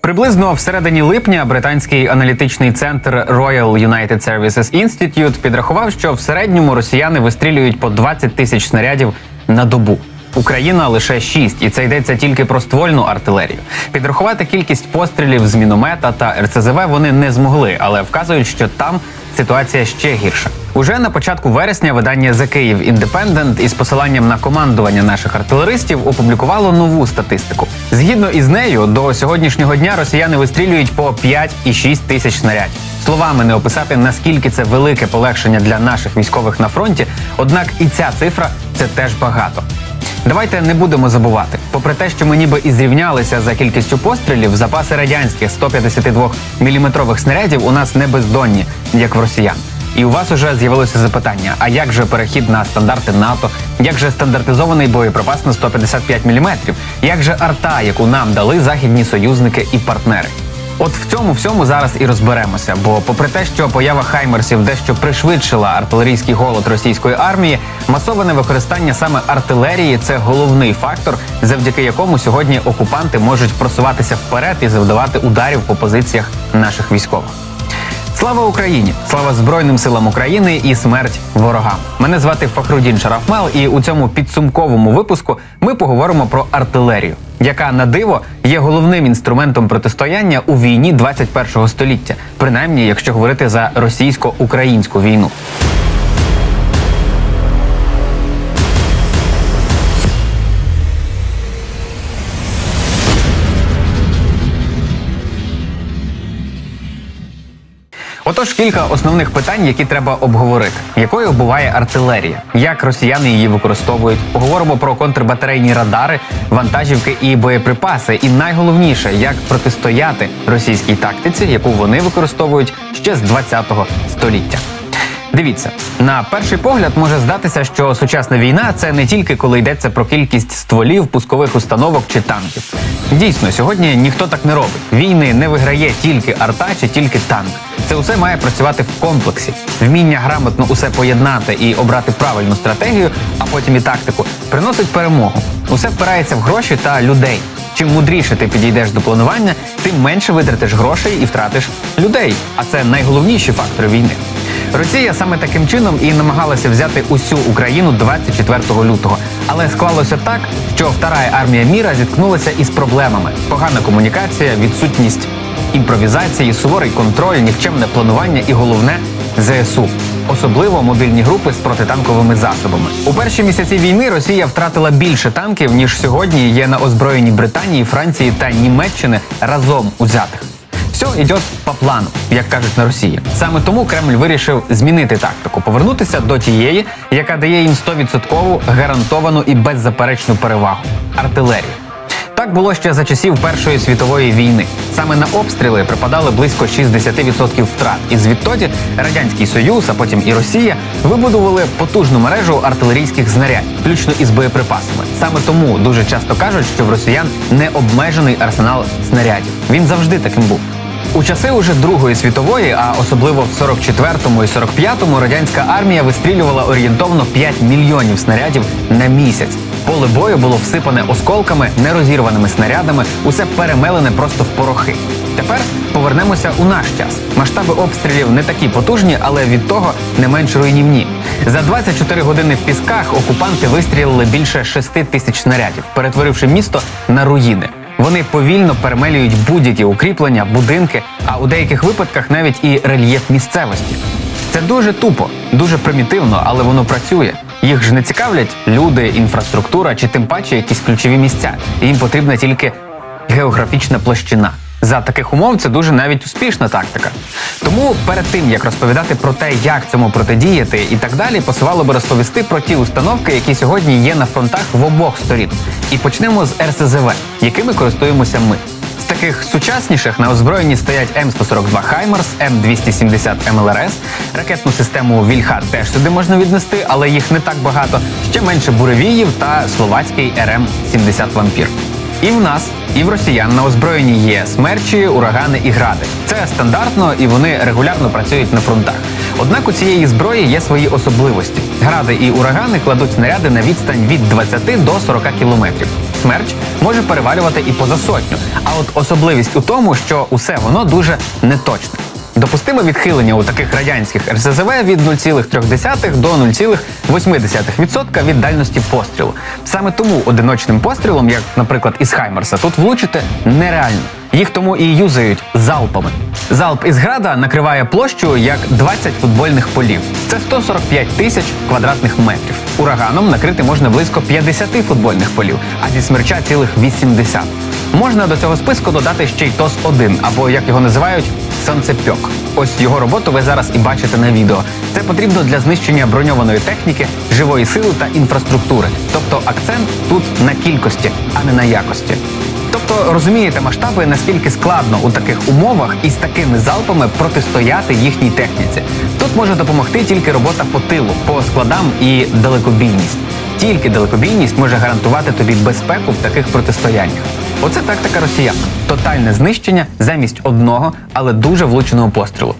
Приблизно всередині липня британський аналітичний центр Royal United Services Institute підрахував, що в середньому росіяни вистрілюють по 20 тисяч снарядів на добу. Україна лише 6, і це йдеться тільки про ствольну артилерію. Підрахувати кількість пострілів з міномета та РЦЗВ вони не змогли, але вказують, що там ситуація ще гірша. Уже на початку вересня видання The Kyiv Independent із посиланням на командування наших артилеристів опублікувало нову статистику. Згідно із нею, до сьогоднішнього дня росіяни вистрілюють по 5 і 6 тисяч снарядів. Словами не описати наскільки це велике полегшення для наших військових на фронті. Однак і ця цифра це теж багато. Давайте не будемо забувати. Попри те, що ми ніби і зрівнялися за кількістю пострілів, запаси радянських 152 мм снарядів у нас не бездонні, як в росіян. І у вас уже з'явилося запитання: а як же перехід на стандарти НАТО? Як же стандартизований боєприпас на 155 мм? Як же арта, яку нам дали західні союзники і партнери? От в цьому всьому зараз і розберемося. Бо, попри те, що поява хаймерсів дещо пришвидшила артилерійський голод російської армії, масоване використання саме артилерії це головний фактор, завдяки якому сьогодні окупанти можуть просуватися вперед і завдавати ударів по позиціях наших військових. Слава Україні! Слава Збройним силам України і смерть ворогам! Мене звати Фахрудін Шарафмел, і у цьому підсумковому випуску ми поговоримо про артилерію, яка на диво є головним інструментом протистояння у війні 21-го століття, принаймні, якщо говорити за російсько-українську війну. Отож, кілька основних питань, які треба обговорити: якою буває артилерія, як росіяни її використовують. Поговоримо про контрбатарейні радари, вантажівки і боєприпаси. І найголовніше, як протистояти російській тактиці, яку вони використовують ще з 20-го століття. Дивіться, на перший погляд може здатися, що сучасна війна це не тільки коли йдеться про кількість стволів, пускових установок чи танків. Дійсно, сьогодні ніхто так не робить. Війни не виграє тільки арта чи тільки танк. Це усе має працювати в комплексі. Вміння грамотно усе поєднати і обрати правильну стратегію, а потім і тактику, приносить перемогу. Усе впирається в гроші та людей. Чим мудріше ти підійдеш до планування, тим менше витратиш грошей і втратиш людей. А це найголовніші фактори війни. Росія саме таким чином і намагалася взяти усю Україну 24 лютого. Але склалося так, що втора армія міра зіткнулася із проблемами: погана комунікація, відсутність імпровізації, суворий контроль, нікчемне планування і головне ЗСУ. Особливо мобільні групи з протитанковими засобами. У перші місяці війни Росія втратила більше танків ніж сьогодні є на озброєнні Британії, Франції та Німеччини разом узятих. Все йде по плану, як кажуть на Росії. Саме тому Кремль вирішив змінити тактику, повернутися до тієї, яка дає їм 100% гарантовану і беззаперечну перевагу артилерію. Так було ще за часів Першої світової війни. Саме на обстріли припадали близько 60% втрат. І звідтоді радянський союз, а потім і Росія вибудували потужну мережу артилерійських знарядь, включно із боєприпасами. Саме тому дуже часто кажуть, що в росіян не обмежений арсенал снарядів. Він завжди таким був. У часи уже Другої світової, а особливо в 44-му і 45-му, радянська армія вистрілювала орієнтовно 5 мільйонів снарядів на місяць. Поле бою було всипане осколками, нерозірваними снарядами, усе перемелене просто в порохи. Тепер повернемося у наш час. Масштаби обстрілів не такі потужні, але від того не менш руйнівні. За 24 години в пісках окупанти вистрілили більше 6 тисяч снарядів, перетворивши місто на руїни. Вони повільно перемелюють будь-які укріплення, будинки, а у деяких випадках навіть і рельєф місцевості. Це дуже тупо, дуже примітивно, але воно працює. Їх ж не цікавлять люди, інфраструктура чи тим паче якісь ключові місця. Їм потрібна тільки географічна площина. За таких умов це дуже навіть успішна тактика. Тому перед тим як розповідати про те, як цьому протидіяти і так далі, посувало би розповісти про ті установки, які сьогодні є на фронтах в обох сторін. І почнемо з РСЗВ, якими користуємося ми. З таких сучасніших на озброєнні стоять М142 Хаймерс, М270 МЛРС, ракетну систему Вільха теж сюди можна віднести, але їх не так багато. Ще менше буревіїв та словацький РМ-70 Вампір. І в нас, і в росіян на озброєнні є смерчі, урагани і гради. Це стандартно і вони регулярно працюють на фронтах. Однак у цієї зброї є свої особливості. Гради і урагани кладуть снаряди на відстань від 20 до 40 кілометрів. Смерч може перевалювати і поза сотню. А от особливість у тому, що усе воно дуже неточне. Допустиме відхилення у таких радянських РСЗВ від 0,3 до 0,8% від дальності пострілу. Саме тому одиночним пострілом, як, наприклад, із Хаймерса, тут влучити нереально. Їх тому і юзають залпами. Залп із града накриває площу як 20 футбольних полів. Це 145 тисяч квадратних метрів. Ураганом накрити можна близько 50 футбольних полів, а зі смерча цілих 80. Можна до цього списку додати ще й ТОС-1, або як його називають, сонцепьок. Ось його роботу ви зараз і бачите на відео. Це потрібно для знищення броньованої техніки, живої сили та інфраструктури. Тобто акцент тут на кількості, а не на якості. Тобто розумієте масштаби, наскільки складно у таких умовах і з такими залпами протистояти їхній техніці. Тут може допомогти тільки робота по тилу, по складам і далекобійність. Тільки далекобійність може гарантувати тобі безпеку в таких протистояннях. Оце тактика росіян: тотальне знищення замість одного, але дуже влученого пострілу.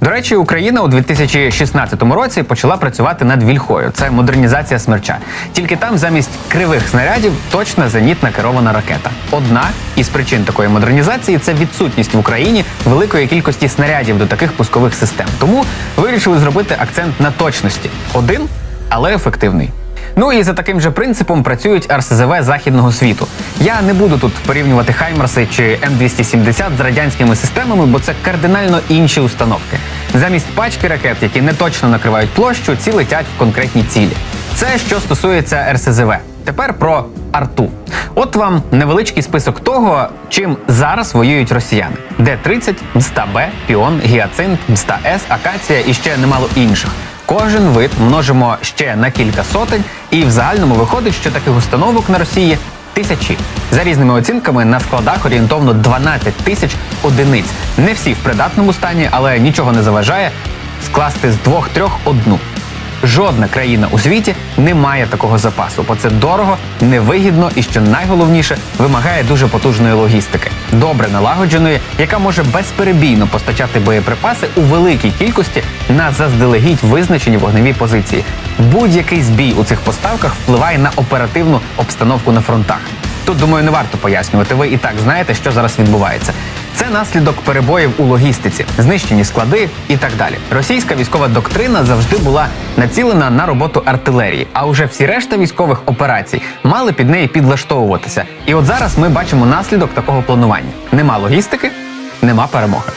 До речі, Україна у 2016 році почала працювати над вільхою. Це модернізація смерча. Тільки там замість кривих снарядів точна зенітна керована ракета. Одна із причин такої модернізації це відсутність в Україні великої кількості снарядів до таких пускових систем. Тому вирішили зробити акцент на точності. Один, але ефективний. Ну і за таким же принципом працюють РСЗВ західного світу. Я не буду тут порівнювати Хаймерси чи М270 з радянськими системами, бо це кардинально інші установки. Замість пачки ракет, які не точно накривають площу, ці летять в конкретні цілі. Це що стосується РСЗВ. Тепер про арту. От вам невеличкий список того, чим зараз воюють росіяни: Д-30, Мста-Б, Піон, Гіацинт, Мста-С, Акація і ще немало інших. Кожен вид множимо ще на кілька сотень, і в загальному виходить, що таких установок на Росії тисячі. За різними оцінками на складах орієнтовно 12 тисяч одиниць. Не всі в придатному стані, але нічого не заважає скласти з двох-трьох одну. Жодна країна у світі не має такого запасу, бо це дорого, невигідно і що найголовніше вимагає дуже потужної логістики, добре налагодженої, яка може безперебійно постачати боєприпаси у великій кількості на заздалегідь визначені вогневі позиції. Будь-який збій у цих поставках впливає на оперативну обстановку на фронтах. Тут, думаю, не варто пояснювати. Ви і так знаєте, що зараз відбувається. Наслідок перебоїв у логістиці, знищені склади і так далі. Російська військова доктрина завжди була націлена на роботу артилерії, а уже всі решта військових операцій мали під неї підлаштовуватися. І от зараз ми бачимо наслідок такого планування: нема логістики, нема перемоги.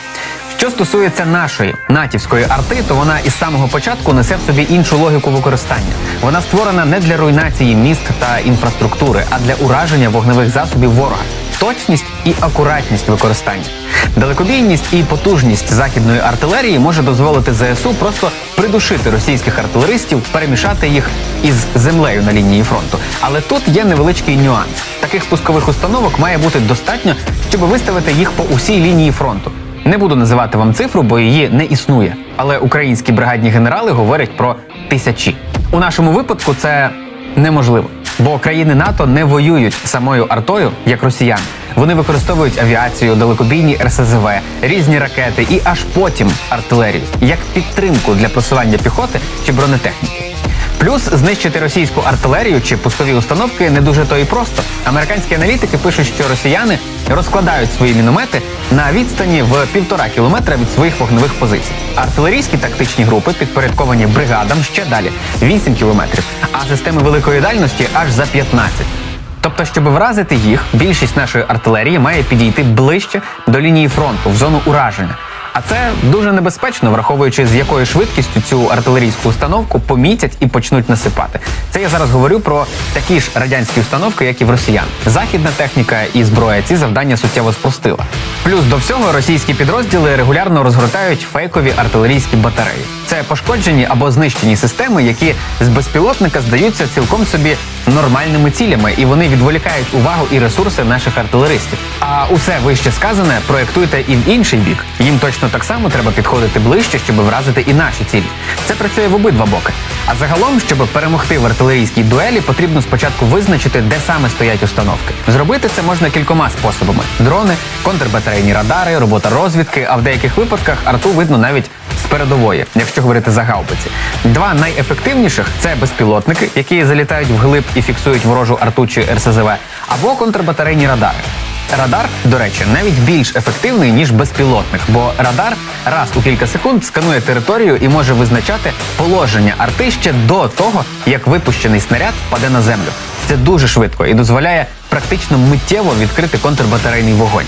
Що стосується нашої натівської арти, то вона із самого початку несе в собі іншу логіку використання. Вона створена не для руйнації міст та інфраструктури, а для ураження вогневих засобів ворога. Точність і акуратність використання. Далекобійність і потужність західної артилерії може дозволити ЗСУ просто придушити російських артилеристів, перемішати їх із землею на лінії фронту. Але тут є невеличкий нюанс. Таких пускових установок має бути достатньо, щоб виставити їх по усій лінії фронту. Не буду називати вам цифру, бо її не існує. Але українські бригадні генерали говорять про тисячі. У нашому випадку це неможливо, бо країни НАТО не воюють самою артою, як росіяни. Вони використовують авіацію, далекобійні РСЗВ, різні ракети і аж потім артилерію як підтримку для просування піхоти чи бронетехніки. Плюс знищити російську артилерію чи пускові установки не дуже то і просто. Американські аналітики пишуть, що росіяни розкладають свої міномети на відстані в півтора кілометра від своїх вогневих позицій. Артилерійські тактичні групи підпорядковані бригадам ще далі 8 кілометрів, а системи великої дальності аж за 15. Тобто, щоб вразити їх, більшість нашої артилерії має підійти ближче до лінії фронту в зону ураження. А це дуже небезпечно, враховуючи з якою швидкістю цю артилерійську установку помітять і почнуть насипати. Це я зараз говорю про такі ж радянські установки, як і в росіян. Західна техніка і зброя ці завдання суттєво спростила. Плюс до всього російські підрозділи регулярно розгортають фейкові артилерійські батареї. Це пошкоджені або знищені системи, які з безпілотника здаються цілком собі нормальними цілями, і вони відволікають увагу і ресурси наших артилеристів. А усе вище сказане проєктуйте і в інший бік. Їм точно так само треба підходити ближче, щоб вразити і наші цілі. Це працює в обидва боки. А загалом, щоб перемогти в артилерійській дуелі, потрібно спочатку визначити, де саме стоять установки. Зробити це можна кількома способами: дрони, контрбатарейні радари, робота розвідки. А в деяких випадках арту видно навіть з передової, якщо говорити за гаубиці. Два найефективніших це безпілотники, які залітають вглиб і фіксують ворожу арту чи РСЗВ, або контрбатарейні радари. Радар, до речі, навіть більш ефективний ніж безпілотник, бо радар раз у кілька секунд сканує територію і може визначати положення арти ще до того, як випущений снаряд впаде на землю. Це дуже швидко і дозволяє практично миттєво відкрити контрбатарейний вогонь.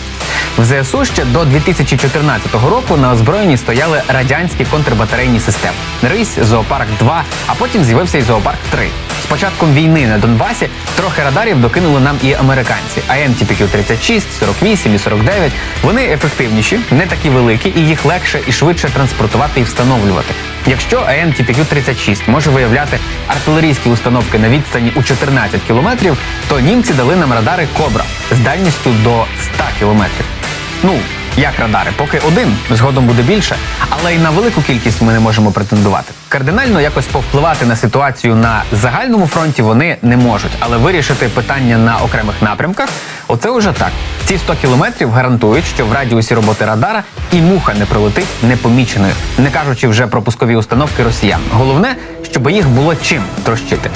В ЗСУ ще до 2014 року на озброєнні стояли радянські контрбатарейні системи. Рись, зоопарк 2, а потім з'явився і зоопарк 3. З початком війни на Донбасі трохи радарів докинули нам і американці. АМ TPQ-36, 48 і 49. Вони ефективніші, не такі великі, і їх легше і швидше транспортувати і встановлювати. Якщо АМ TPQ-36 може виявляти артилерійські установки на відстані у 14 кілометрів, то німці дали нам радари Кобра з дальністю до 100 кілометрів. Ну, як радари, поки один, згодом буде більше, але й на велику кількість ми не можемо претендувати. Кардинально якось повпливати на ситуацію на загальному фронті вони не можуть, але вирішити питання на окремих напрямках оце вже так. Ці 100 кілометрів гарантують, що в радіусі роботи радара і муха не прилетить непоміченою, не кажучи вже про пускові установки росіян. Головне, щоб їх було чим трощити.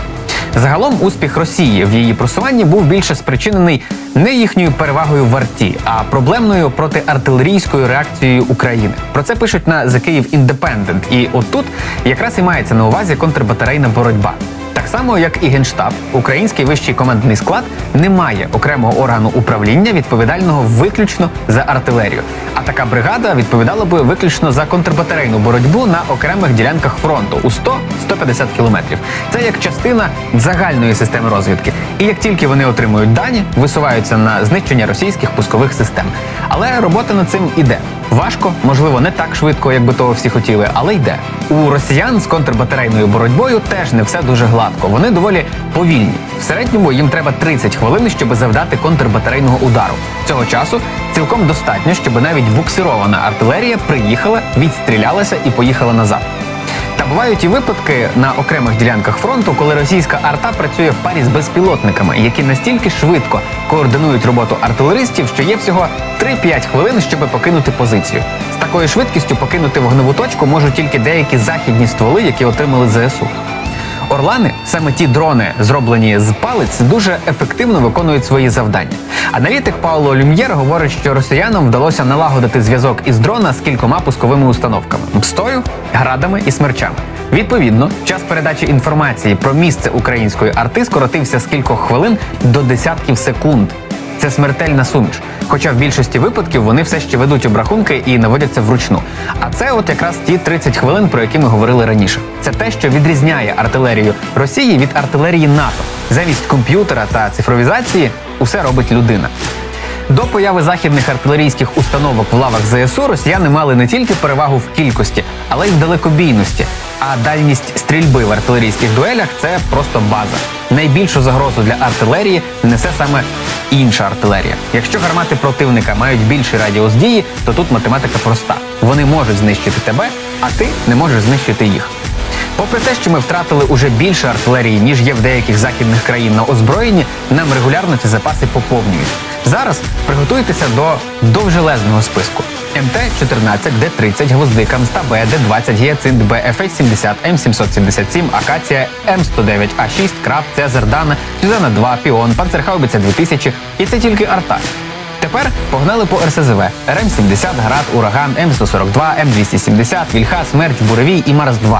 Загалом успіх Росії в її просуванні був більше спричинений не їхньою перевагою в арті, а проблемною протиартилерійською реакцією України. Про це пишуть на The Kyiv Independent. І отут якраз і мається на увазі контрбатарейна боротьба. Так само, як і генштаб, український вищий командний склад не має окремого органу управління, відповідального виключно за артилерію. А така бригада відповідала би виключно за контрбатарейну боротьбу на окремих ділянках фронту у 100-150 кілометрів. Це як частина загальної системи розвідки. І як тільки вони отримують дані, висуваються на знищення російських пускових систем. Але робота над цим іде. Важко, можливо, не так швидко, як би того всі хотіли, але йде. У росіян з контрбатарейною боротьбою теж не все дуже гладко. Вони доволі повільні. В середньому їм треба 30 хвилин, щоб завдати контрбатарейного удару. Цього часу цілком достатньо, щоб навіть буксирована артилерія приїхала, відстрілялася і поїхала назад. Бувають і випадки на окремих ділянках фронту, коли російська арта працює в парі з безпілотниками, які настільки швидко координують роботу артилеристів, що є всього 3-5 хвилин, щоб покинути позицію. З такою швидкістю покинути вогневу точку можуть тільки деякі західні стволи, які отримали ЗСУ. Орлани, саме ті дрони, зроблені з палець, дуже ефективно виконують свої завдання. Аналітик Пауло Люм'єр говорить, що росіянам вдалося налагодити зв'язок із дрона з кількома пусковими установками мстою, градами і смерчами. Відповідно, час передачі інформації про місце української арти скоротився з кількох хвилин до десятків секунд. Це смертельна суміш. Хоча в більшості випадків вони все ще ведуть обрахунки і наводяться вручну. А це от якраз ті 30 хвилин, про які ми говорили раніше. Це те, що відрізняє артилерію Росії від артилерії НАТО. Замість комп'ютера та цифровізації усе робить людина. До появи західних артилерійських установок в лавах ЗСУ росіяни мали не тільки перевагу в кількості, але й в далекобійності. А дальність стрільби в артилерійських дуелях це просто база. Найбільшу загрозу для артилерії несе саме інша артилерія. Якщо гармати противника мають більший радіус дії, то тут математика проста. Вони можуть знищити тебе, а ти не можеш знищити їх. Попри те, що ми втратили уже більше артилерії, ніж є в деяких західних країн на озброєнні, нам регулярно ці запаси поповнюють. Зараз приготуйтеся до довжелезного списку. МТ-14, Д-30, Гвоздика, МСТА-Б, Д-20, Гіацинт, Б, ФС-70, М777, Акація, М109, А6, Краб, Цезар, Дана, Сюзана 2, Піон, Панцерхаубиця 2000 і це тільки арта. Тепер погнали по РСЗВ. РМ-70, Град, Ураган, М142, М270, Вільха, Смерч, Буревій і Марс-2.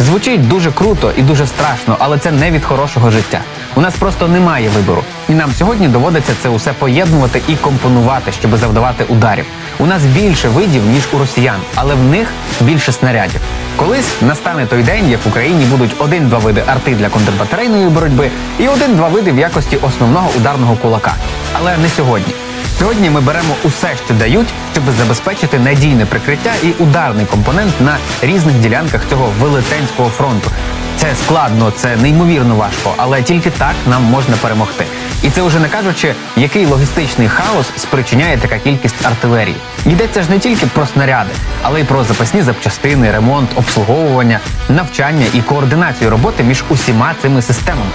Звучить дуже круто і дуже страшно, але це не від хорошого життя. У нас просто немає вибору. І нам сьогодні доводиться це усе поєднувати і компонувати, щоб завдавати ударів. У нас більше видів, ніж у росіян, але в них більше снарядів. Колись настане той день, як в Україні будуть один-два види арти для контрбатарейної боротьби і один-два види в якості основного ударного кулака. Але не сьогодні. Сьогодні ми беремо усе, що дають, щоб забезпечити надійне прикриття і ударний компонент на різних ділянках цього велетенського фронту. Це складно, це неймовірно важко, але тільки так нам можна перемогти. І це вже не кажучи, який логістичний хаос спричиняє така кількість артилерії. Йдеться ж не тільки про снаряди, але й про запасні запчастини, ремонт, обслуговування, навчання і координацію роботи між усіма цими системами.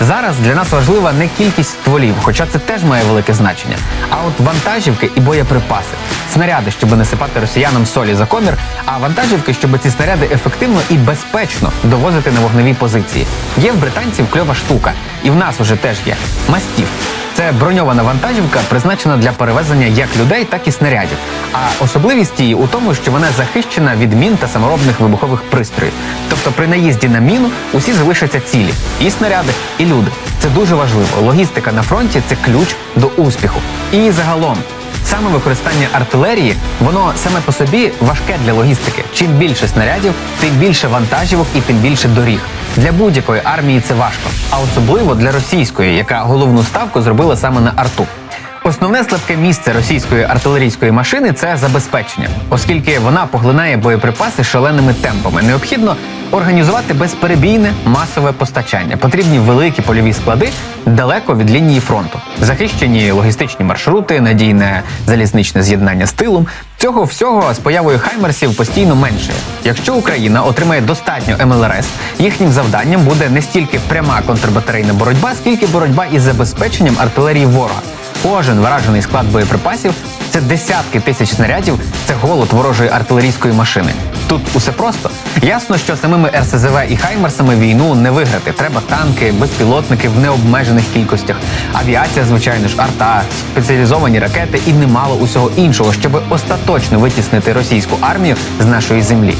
Зараз для нас важлива не кількість стволів, хоча це теж має велике значення, а от вантажівки і боєприпаси. снаряди, щоб насипати росіянам солі за комір, а вантажівки, щоб ці снаряди ефективно і безпечно довозити на вогневі позиції. Є в британців кльова штука, і в нас уже теж є мастів. Це броньована вантажівка, призначена для перевезення як людей, так і снарядів. А особливість її у тому, що вона захищена від мін та саморобних вибухових пристроїв. Тобто при наїзді на міну усі залишаться цілі і снаряди, і люди. Це дуже важливо. Логістика на фронті це ключ до успіху. І загалом. Саме використання артилерії, воно саме по собі важке для логістики. Чим більше снарядів, тим більше вантажівок і тим більше доріг. Для будь-якої армії це важко, а особливо для російської, яка головну ставку зробила саме на арту. Основне слабке місце російської артилерійської машини це забезпечення, оскільки вона поглинає боєприпаси шаленими темпами. Необхідно організувати безперебійне масове постачання. Потрібні великі польові склади далеко від лінії фронту, захищені логістичні маршрути, надійне залізничне з'єднання з тилом. Цього всього з появою хаймерсів постійно менше. Якщо Україна отримає достатньо МЛРС, їхнім завданням буде не стільки пряма контрбатарейна боротьба, скільки боротьба із забезпеченням артилерії ворога. Кожен вражений склад боєприпасів це десятки тисяч снарядів, це голод ворожої артилерійської машини. Тут усе просто. Ясно, що самими РСЗВ і Хаймерсами війну не виграти. Треба танки, безпілотники в необмежених кількостях, авіація, звичайно ж, арта, спеціалізовані ракети і немало усього іншого, щоб остаточно витіснити російську армію з нашої землі.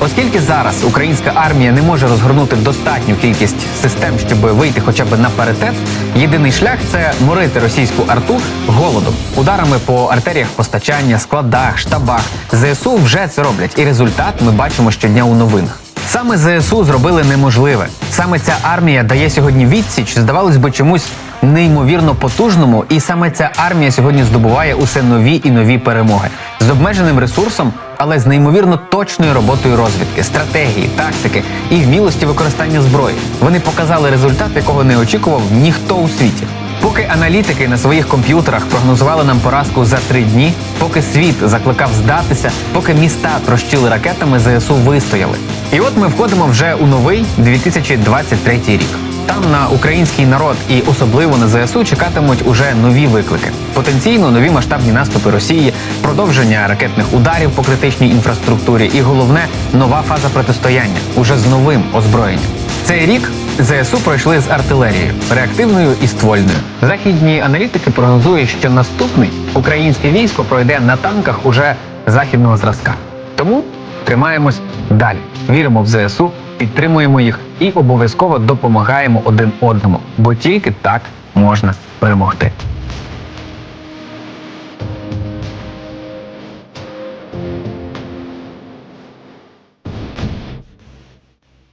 Оскільки зараз українська армія не може розгорнути достатню кількість систем, щоб вийти хоча б на паритет, єдиний шлях це морити російську арту голодом, ударами по артеріях постачання, складах, штабах. ЗСУ вже це роблять, і результат ми бачимо щодня у новинах. Саме ЗСУ зробили неможливе. Саме ця армія дає сьогодні відсіч, здавалось би, чомусь неймовірно потужному, і саме ця армія сьогодні здобуває усе нові і нові перемоги з обмеженим ресурсом, але з неймовірно точною роботою розвідки, стратегії, тактики і вмілості використання зброї. Вони показали результат, якого не очікував ніхто у світі. Поки аналітики на своїх комп'ютерах прогнозували нам поразку за три дні, поки світ закликав здатися, поки міста трощили ракетами, ЗСУ вистояли. І от ми входимо вже у новий 2023 рік. Там на український народ і особливо на ЗСУ чекатимуть уже нові виклики. Потенційно нові масштабні наступи Росії, продовження ракетних ударів по критичній інфраструктурі і головне нова фаза протистояння уже з новим озброєнням. Цей рік ЗСУ пройшли з артилерією, реактивною і ствольною. Західні аналітики прогнозують, що наступний українське військо пройде на танках уже західного зразка. Тому тримаємось далі. Віримо в ЗСУ, підтримуємо їх і обов'язково допомагаємо один одному, бо тільки так можна перемогти.